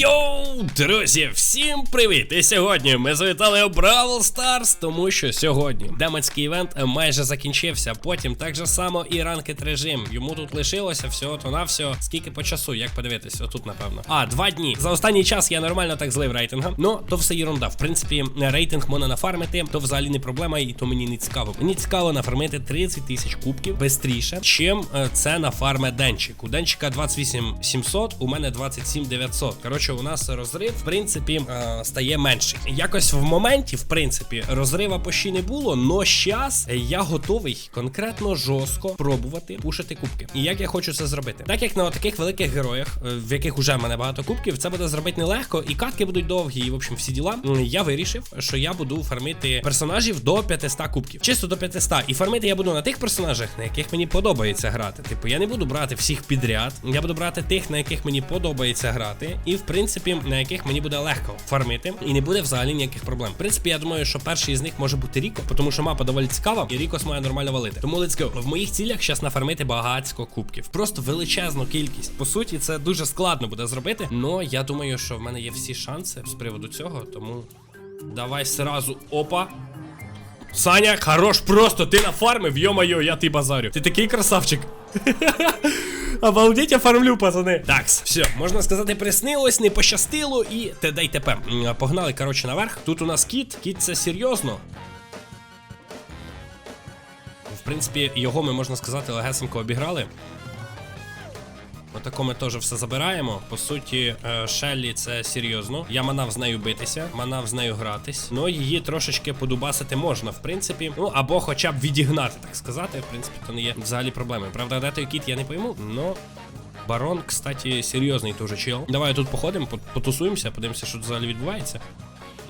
Йоу, друзі, всім привіт! І сьогодні ми завітали у Бравл Старс, тому що сьогодні демонський івент майже закінчився. Потім так же само і ранкет режим. Йому тут лишилося всього то на всього. Скільки по часу, як подивитись, отут, напевно. А, два дні. За останній час я нормально так злив рейтингом. Ну, то все ерунда. В принципі, рейтинг можна нафармити, то взагалі не проблема, і то мені не цікаво. Мені цікаво нафармити 30 тисяч кубків швидше, чим е, це нафарме денчик. У денчика 28 700, у мене 27 900. Коротше, у нас розрив, в принципі, е, стає менший. Якось в моменті, в принципі, розрива почти не було, но щас я готовий конкретно жорстко пробувати пушити кубки. І як я хочу це зробити? Так як на таких великих героях, е, в яких уже в мене багато кубків, це буде зробити нелегко, і катки будуть довгі, і в общем всі діла. Я вирішив, що я буду фармити персонажів до 500 кубків. Чисто до 500. І фармити я буду на тих персонажах, на яких мені подобається грати. Типу, я не буду брати всіх підряд. Я буду брати тих, на яких мені подобається грати, і в принципі на яких мені буде легко фармити, і не буде взагалі ніяких проблем. В принципі, я думаю, що перший з них може бути Ріко, тому що мапа доволі цікава, і Рікос має нормально валити. Тому let's go. В моїх цілях зараз нафармити багатько кубків. Просто величезну кількість. По суті, це дуже складно буде зробити. Но я думаю, що в мене є всі шанси з приводу цього, тому давай сразу. Опа. Саня, хорош просто, ти нафармив, йо-моє, я ти базарю. Ти такий красавчик. Обалдеть, я фармлю, пацани. Так, все, можна сказати, приснилось, не пощастило і т.д. і т.п. Погнали, коротше, наверх. Тут у нас кіт. Кіт це серйозно. В принципі, його ми можна сказати легесенько обіграли. Отако ми теж все забираємо. По суті, е, Шеллі це серйозно. Я манав з нею битися, манав з нею гратись. Ну її трошечки подубасити можна, в принципі. Ну або хоча б відігнати, так сказати. В принципі, то не є взагалі проблеми. Правда, де той кіт я не пойму, но. Барон, кстати, серйозний дуже чел. Давай тут походимо, потусуємося, подивимося, що тут взагалі відбувається.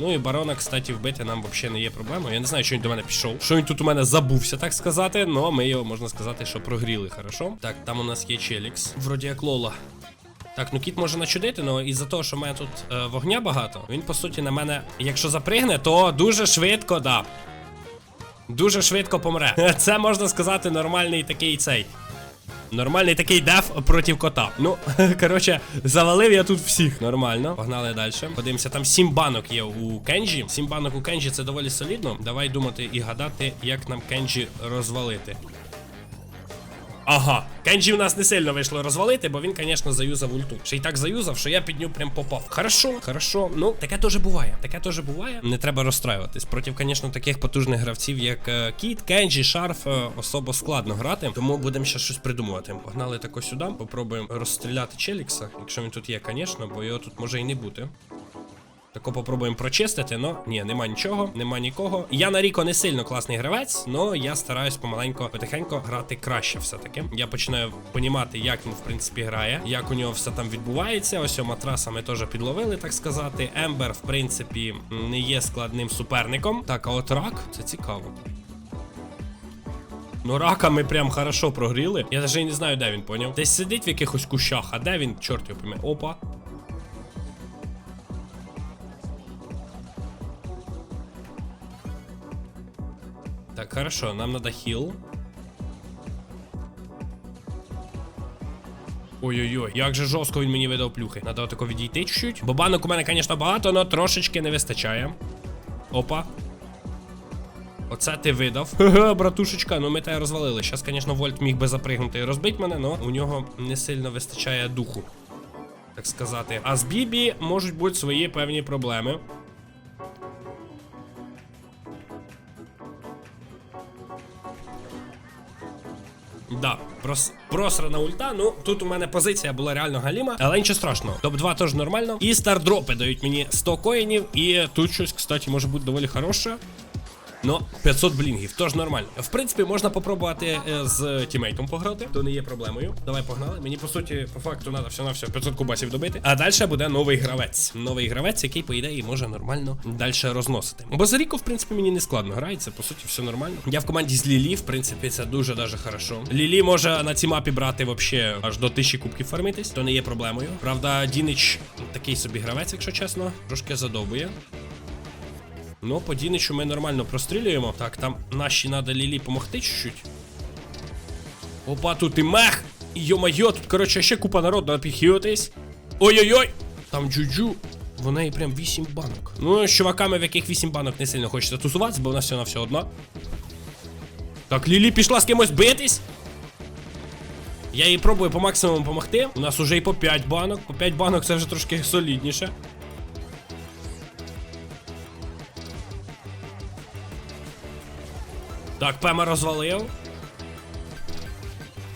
Ну і барона, кстати, вбити нам взагалі не є проблемою. Я не знаю, що він до мене пішов. Що він тут у мене забувся, так сказати. Но ми його можна сказати, що прогріли, хорошо. Так, там у нас є Челікс. Вроді як Лола. Так, ну кіт може начудити, але із-за того, що в мене тут е, вогня багато, він по суті на мене, якщо запригне, то дуже швидко, да. Дуже швидко помре. Це можна сказати нормальний такий цей. Нормальний такий деф проти кота. Ну, коротше, завалив я тут всіх. Нормально. Погнали далі. Подивимося, там сім банок є у Кенджі. Сім банок у Кенджі це доволі солідно. Давай думати і гадати, як нам Кенджі розвалити. Ага, Кенджі у нас не сильно вийшло розвалити, бо він, звісно, заюзав ульту. Ще й так заюзав, що я під нього прям попав. Хорошо, хорошо. Ну, таке теж буває. Таке теж буває. Не треба розстраюватись. Проти, звісно, таких потужних гравців, як е, Кіт, Кенджі, Шарф, е, особо складно грати. Тому будемо ще щось придумувати. Погнали тако сюди. Попробуємо розстріляти Челікса, якщо він тут є, звісно, бо його тут може і не бути. Тако попробуємо прочистити, но ні, нема нічого, нема нікого. Я на Ріко не сильно класний гравець, но я стараюсь помаленько, потихенько грати краще все-таки. Я починаю понімати, як він, в принципі, грає, як у нього все там відбувається. Ось матраса ми теж підловили, так сказати. Ембер, в принципі, не є складним суперником. Так, а от рак, це цікаво. Ну, рака ми прям хорошо прогріли. Я навіть не знаю, де він, поняв. Десь сидить в якихось кущах, а де він, чорт його пойме. Опа. Так, хорошо, нам надо хіл. Ой-ой-ой, як же жорстко він мені видав плюхи. Надо отако відійти чуть-чуть. Бо банок у мене, звісно, багато, але трошечки не вистачає. Опа. Оце ти видав. Ха-ха, братушечка, ну ми тебе розвалили. Щас, звісно, Вольт міг би запригнути і розбити мене, але у нього не сильно вистачає духу. Так сказати. А з Бібі можуть бути свої певні проблеми. Да, прос, просрана ульта. Ну тут у мене позиція була реально галіма, але нічого страшного. Топ-2 теж нормально. І стардропи дають мені 100 коїнів. І тут щось, кстати, може бути доволі хороше. Ну, 500 блінгів, тож нормально. В принципі, можна попробувати е, з тімейтом пограти, то не є проблемою. Давай погнали. Мені по суті, по факту, треба все на все 500 кубасів добити. А далі буде новий гравець. Новий гравець, який, по ідеї, може нормально далі розносити. Бо за Ріко, в принципі, мені не складно грається, по суті, все нормально. Я в команді з Лілі, в принципі, це дуже даже хорошо. Лілі може на цій мапі брати вообще аж до 1000 кубків фармитись, то не є проблемою. Правда, Дінич такий собі гравець, якщо чесно, трошки задовбує. Ну, по Діничу ми нормально прострілюємо. Так, там наші надо Лілі помогти чуть-чуть. Опа, тут і мех! Йо-майо, тут, коротше, ще купа народу підхилитись. Ой-ой-ой! Там джуджу. В неї прям 8 банок. Ну, з чуваками, в яких 8 банок не сильно хочеться тусуватися, бо нас все на все одна. Так, Лілі пішла з кимось битись. Я їй пробую по максимуму допомогти. У нас уже і по 5 банок. По 5 банок це вже трошки солідніше. Так, Пема розвалив.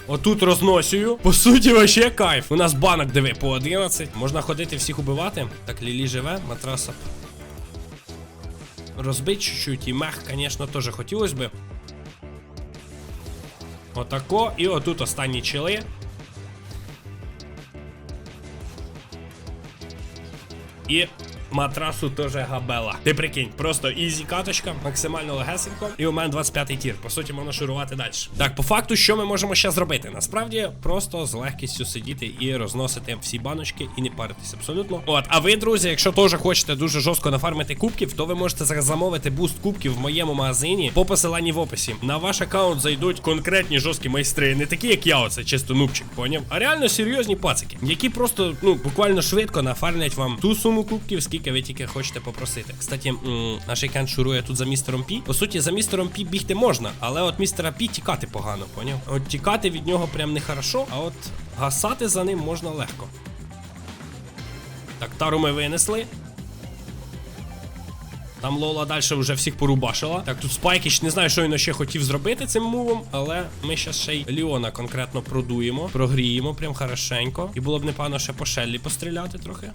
Отут розносію. По суті, вообще кайф. У нас банок, диви, по 11. Можна ходити всіх убивати. Так, Лілі живе, матраса. Розбить чуть-чуть і мех, звісно, теж хотілося би. Отако. І отут останні чили. І матрасу теж габела. Ти прикинь, просто ізі каточка, максимально легесенько. І у мене 25 тір. По суті, можна шурувати далі. Так, по факту, що ми можемо ще зробити? Насправді, просто з легкістю сидіти і розносити всі баночки і не паритись абсолютно. От, а ви, друзі, якщо теж хочете дуже жорстко нафармити кубків, то ви можете замовити буст кубків в моєму магазині по посиланні в описі. На ваш аккаунт зайдуть конкретні жорсткі майстри, не такі, як я, оце чисто нубчик, поняв? А реально серйозні пацики, які просто ну буквально швидко нафармлять вам ту суму кубків, скільки ви тільки хочете попросити. Кстати, наш екент шурує тут за містером Пі. По суті, за містером Пі бігти можна, але от містера Пі тікати погано, поняв? От тікати від нього прям не хорошо, а от гасати за ним можна легко. Так, тару ми винесли. Там Лола далі вже всіх порубашила. Так, тут Спайкіч не знаю, що він ще хотів зробити цим мувом, але ми зараз ще й Ліона конкретно продуємо, прогріємо прям хорошенько. І було б непогано ще по Шеллі постріляти трохи.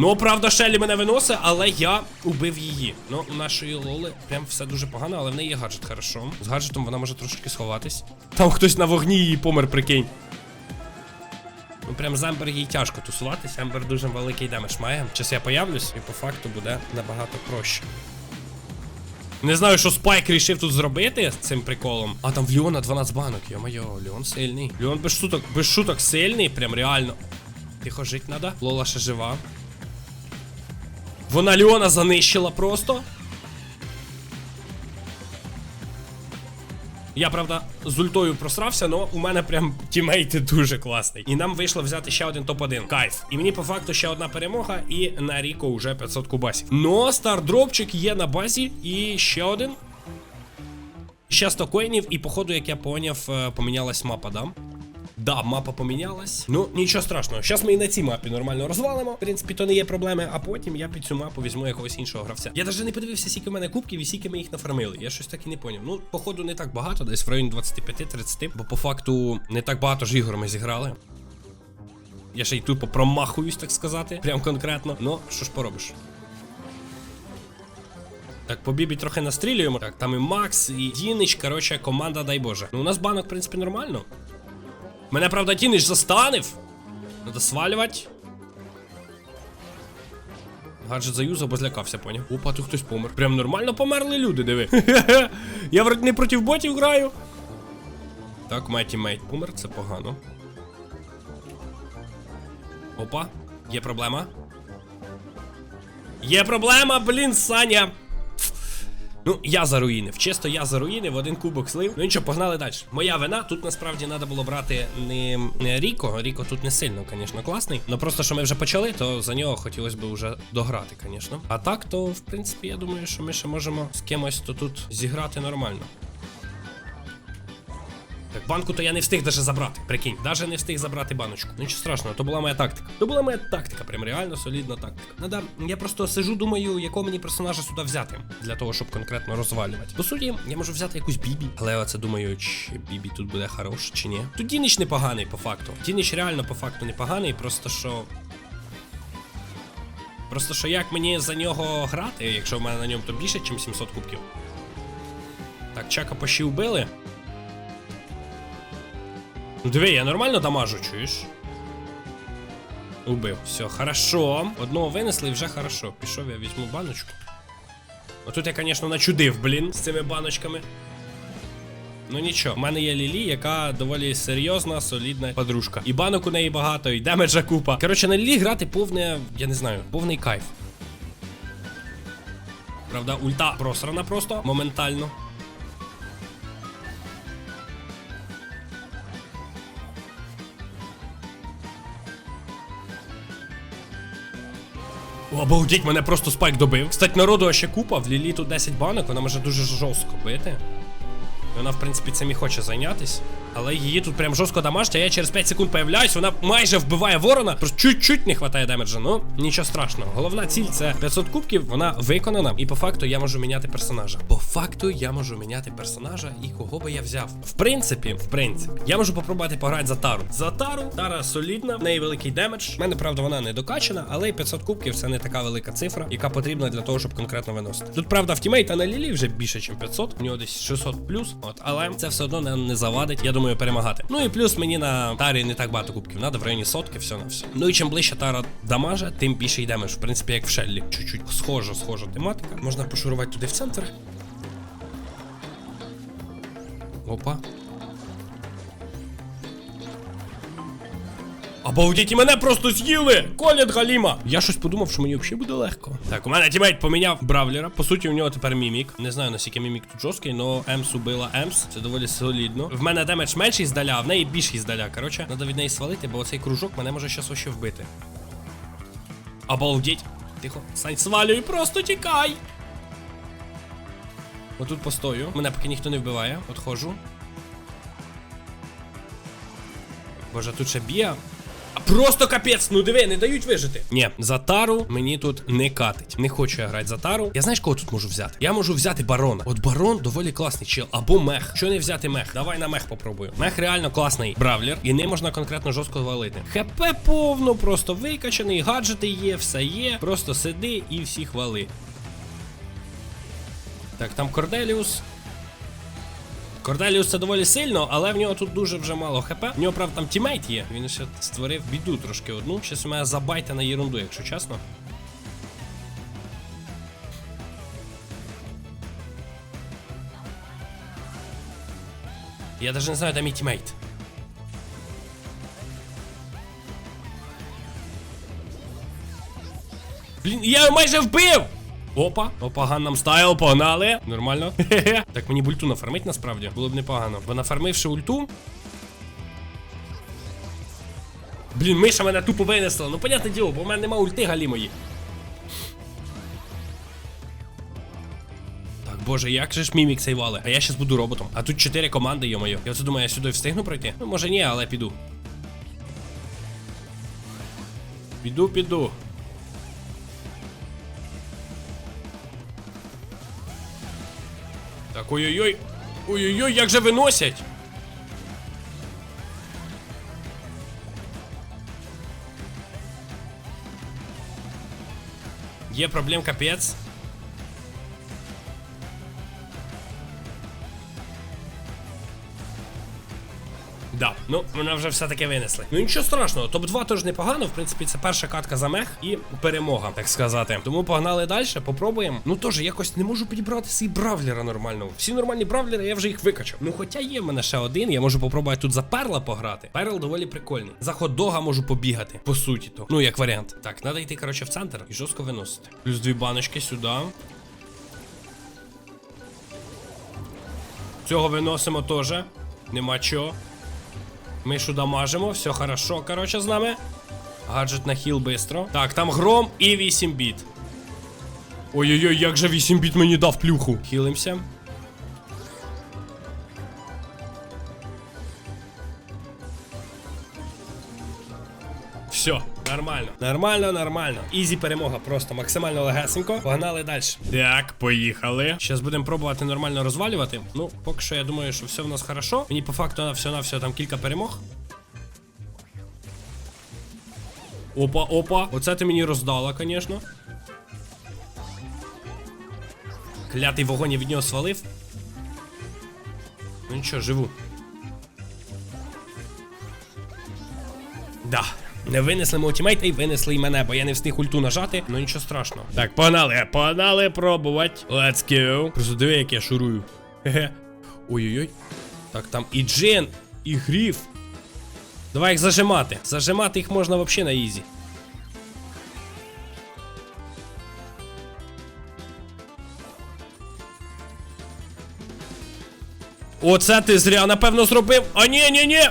Ну, правда, Шеллі мене виносить, але я убив її. Ну, у нашої Лоли прям все дуже погано, але в неї є гаджет хорошо. З гаджетом вона може трошки сховатись. Там хтось на вогні її помер, прикинь. Ну прям з Ембер їй тяжко тусуватись. Ембер дуже великий демедж має. Час я появлюсь, і по факту буде набагато проще. Не знаю, що Спайк рішив тут зробити з цим приколом. А там в Леона 12 банок. Йо-моє, Леон сильний. Леон без шуток, без шуток сильний, прям реально. Тихо жить надо. Лола ще жива. Вона Леона занищила просто. Я, правда, з ультою просрався, але у мене прям тімейти дуже класний. І нам вийшло взяти ще один топ-1. Кайф. І мені по факту ще одна перемога, і на Ріко вже 500 кубасів. Но стардропчик є на базі, і ще один. Ще 100 коїнів, і походу, як я поняв, е, помінялась мапа, да? Да, мапа помінялась. Ну, нічого страшного. Зараз ми і на цій мапі нормально розвалимо. В принципі, то не є проблеми, а потім я під цю мапу візьму якогось іншого гравця. Я навіть не подивився, скільки в мене кубків і скільки ми їх нафармили. Я щось так і не поняв. Ну, походу, не так багато, десь в районі 25-30, бо по факту не так багато ж ігор ми зіграли. Я ще й тупо промахуюсь, так сказати. Прям конкретно. Ну, що ж поробиш? Так, по Бібі трохи настрілюємо. Так, там і Макс, і Дінич, коротше, команда, дай Боже. Ну, у нас банок, в принципі, нормально. Мене, правда, Дінич застанив. Надо свалювати. Гаджет заюзав, бо злякався, поняв. Опа, тут хтось помер. Прям нормально померли люди, диви. Я вроді не проти ботів граю. Так, мій тімейт помер, це погано. Опа, є проблема. Є проблема, блін, Саня. Ну, я заруїнив. Чисто я заруїнив, один кубок слив. Ну нічого, погнали далі. Моя вина. Тут насправді треба було брати не, Ріко. Ріко тут не сильно, звісно, класний. Ну просто що ми вже почали, то за нього хотілося б вже дограти, звісно. А так, то в принципі, я думаю, що ми ще можемо з кимось то тут зіграти нормально. Банку то я не встиг даже забрати. Прикинь, даже не встиг забрати баночку. Ну, Нічого страшного, то була моя тактика. То була моя тактика, прям реально солідна тактика. Надо, я просто сижу, думаю, якого мені персонажа сюди взяти для того, щоб конкретно розвалювати. По суті, я можу взяти якусь бібі, але оце думаю, чи бібі тут буде хорош, чи ні. Тут Дінич непоганий по факту. Дінич реально по факту непоганий, просто що. Просто що як мені за нього грати, якщо в мене на ньому то більше, ніж 700 кубків. Так, чака пощі вбили. Ну диви, я нормально дамажу, чуєш? Убив. Все, хорошо. Одного винесли і вже хорошо. Пішов, я візьму баночку. Отут я, звісно, начудив, блін, з цими баночками. Ну нічого, в мене є Лілі, яка доволі серйозна, солідна подружка. І банок у неї багато, і демеджа купа. Коротше, на Лілі грати повне, я не знаю, повний кайф. Правда, ульта просрана просто моментально. Обалдіть, мене просто спайк добив. Кстати, народу ще купа, в Лілі тут 10 банок, вона може дуже жорстко бити. І Вона, в принципі, цим і хоче зайнятись. Але її тут прям жорстко дамажить, а я через 5 секунд появляюсь, вона майже вбиває ворона, просто чуть-чуть не вистачає демеджа. Ну, нічого страшного. Головна ціль це 500 кубків, вона виконана, і по факту я можу міняти персонажа. По факту я можу міняти персонажа і кого би я взяв. В принципі, в принципі, я можу попробувати пограти за Тару. За Тару, Тара солідна, в неї великий демедж. У мене, правда, вона не докачана, але 500 кубків це не така велика цифра, яка потрібна для того, щоб конкретно виносити. Тут, правда, в тімейта на Лілі вже більше, ніж 500, у нього десь 600 плюс, от, але це все одно не завадить, я думаю, перемагати. Ну і плюс мені на Тарі не так багато кубків, надо в районі сотки, все на все. Ну і чим ближче Тара дамажа, тим більше йдемеш. В принципі, як в Шеллі. Чуть-чуть схожа, схожа тематика. Можна пошурувати туди в центр. Опа. Обалдіть, і мене просто з'їли! Колять Галіма! Я щось подумав, що мені взагалі буде легко. Так, у мене тімейт поміняв бравлера. По суті, у нього тепер мімік. Не знаю, наскільки мімік тут жорсткий, але Емс убила Емс. Це доволі солідно. В мене демедж менший здаля, а в неї більший здаля. Коротше, треба від неї свалити, бо оцей кружок мене може щас вообще вбити. Обалдіть. Тихо. Сань, свалюй, просто тікай. Отут постою. Мене поки ніхто не вбиває. Отходжу. Боже, тут ще б'є. Просто капець, ну диви, не дають вижити. Ні, за тару мені тут не катить. Не хочу я грати за тару. Я знаєш, кого тут можу взяти? Я можу взяти барона. От барон доволі класний чел. Або мех. Що не взяти мех? Давай на мех попробую. Мех реально класний бравлер, і не можна конкретно жорстко валити. ХП повно, просто викачаний, гаджети є, все є. Просто сиди і всіх вали. Так, там Корделіус. Корделіус це доволі сильно, але в нього тут дуже вже мало хп. В нього, правда, там тімейт є. Він ще створив біду трошки одну. Щас у мене забайте на єрунду, якщо чесно. Я навіть не знаю, де мій тімейт. Блін, я його майже вбив! Опа, опа, Ганнам стайл, погнали. Нормально. Так мені б ульту нафармить насправді. Було б непогано. Бо нафармивши ульту. Блін, миша мене тупо винесла. Ну, понятне діло, бо в мене нема ульти галімої. Так, боже, як же ж мімік цей вали? А я щас буду роботом. А тут 4 команди, йо-моє. Я оце думаю, я сюди встигну пройти? Ну, може ні, але піду. Піду, піду. Так, ой-ой-ой. Ой-ой-ой, як же виносять. Є проблем капець. Ну мене вже все-таки винесли. Ну нічого страшного, топ-2 теж непогано. В принципі, це перша катка за мех і перемога, так сказати. Тому погнали далі, попробуємо. Ну теж якось не можу підібрати свій бравлера нормально. Всі нормальні бравлери, я вже їх викачав. Ну хоча є в мене ще один, я можу попробувати тут за перла пограти. Перл доволі прикольний. За хот-дога можу побігати, по суті то. Ну, як варіант. Так, треба йти, коротше, в центр і жорстко виносити. Плюс дві баночки сюди. Цього виносимо теж. Нема чого. Мишу дамажимо, все хорошо, короче, з нами. Гаджет на хіл бистро. Так, там гром і 8 біт. Ой-ой-ой, як же 8 біт мені дав плюху. Хілимся. Все, нормально. Нормально, нормально. Ізі перемога, просто максимально легесенько. Погнали далі. Так, поїхали. Зараз будемо пробувати нормально розвалювати. Ну, поки що я думаю, що все в нас хорошо. Мені по факту на все на все там кілька перемог. Опа, опа. Оце ти мені роздала, звісно. Клятий вогонь я від нього свалив. Ну нічого, живу. Да. Не винесли мого тімейта і винесли і мене, бо я не встиг ульту нажати, ну нічого страшного. Так, погнали, погнали пробувати. Let's go. Просто диви, як я шурую. Хе-хе. Ой-ой-ой. Так, там і Джен, і Гріф. Давай їх зажимати. Зажимати їх можна взагалі на ізі. Оце ти зря, напевно, зробив. А ні, ні, ні.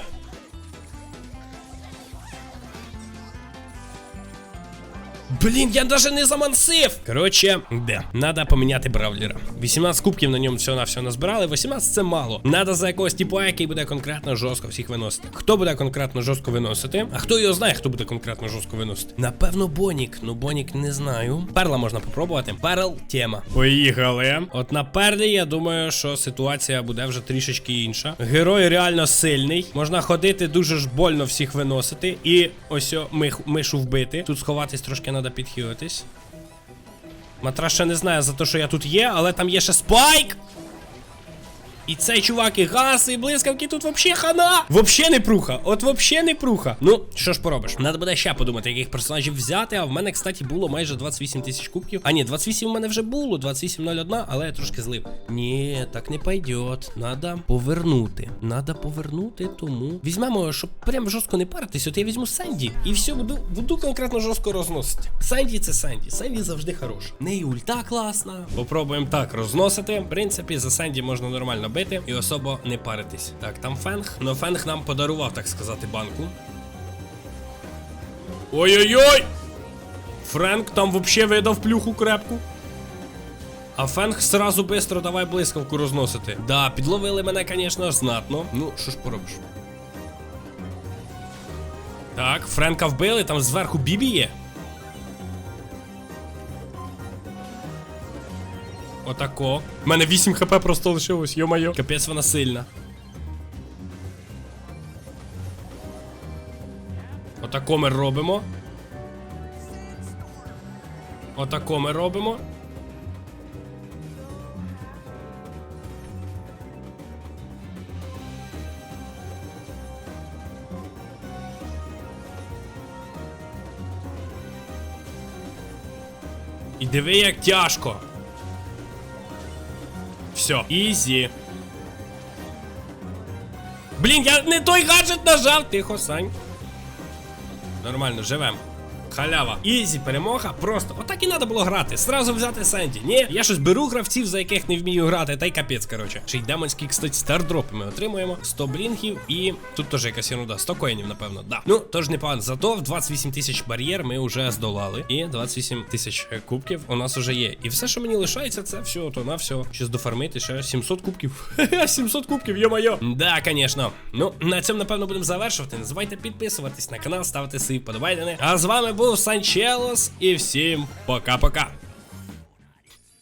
Блін, я навіть не замансив. Коротше, де? Надо поміняти бравлера. 18 кубків на ньому всього на всього назбирали. 18 це мало. Надо за якогось типу, який буде конкретно жорстко всіх виносити. Хто буде конкретно жорстко виносити? А хто його знає, хто буде конкретно жорстко виносити? Напевно, Бонік. Ну, Бонік не знаю. Перла можна попробувати. Перл тема. Поїхали. От на перлі, я думаю, що ситуація буде вже трішечки інша. Герой реально сильний. Можна ходити дуже ж больно всіх виносити. І ось мишу вбити. Тут сховатись трошки треба підхилитись. Матрас ще не знає за те, що я тут є, але там є ще спайк. І цей чувак і газ, і блискавки тут вообще хана. Вообще не пруха. От вообще не пруха. Ну, що ж поробиш? Надо буде ще подумати, яких персонажів взяти. А в мене, кстати, було майже 28 тисяч кубків. А ні, 28 у мене вже було, 28.01, але я трошки злив. Ні, так не пойдет. Надо повернути. Надо повернути, тому. Візьмемо, щоб прям жорстко не паритись. От я візьму Сенді і все, буду, буду конкретно жорстко розносити. Сенді це Сенді. Сенді завжди хороша. В неї ульта класна. Попробуємо так розносити. В принципі, за Сенді можна нормально бити і особо не паритись. Так, там фенг. Но фенг нам подарував, так сказати, банку. Ой-ой-ой! Френк там вообще видав плюху крепку. А Фенг сразу бистро давай блискавку розносити. Да, підловили мене, звісно, знатно. Ну, що ж поробиш? Так, Френка вбили, там зверху Бібі є. Отако. У мене 8 хп просто лишилось, йо-майо. Капець вона сильна. Отако ми робимо. Отако ми робимо. І диви, як тяжко. Все, ізі. Блін, я не той гаджет нажав. Тихо, Сань. Нормально, живем. Халява. Ізі, перемога. Просто отак і треба було грати. Сразу взяти Сенді. Ні, я щось беру гравців, за яких не вмію грати, та й капець, коротше. Ще й демонський, кстати, стардропи ми отримуємо. 100 блінгів і тут теж якась ерунда. 100 коїнів, напевно. Да. Ну, тож не погано. Зато в 28 тисяч бар'єр ми вже здолали. І 28 тисяч кубків у нас вже є. І все, що мені лишається, це все, то на все. Щось дофармити, ще 700 кубків. 700 кубків, йо-майо. Да, звісно. Ну, на цьому, напевно, будемо завершувати. Не забувайте підписуватись на канал, ставити свої подобайдени. А з вами Санчелос і всім пока-пока.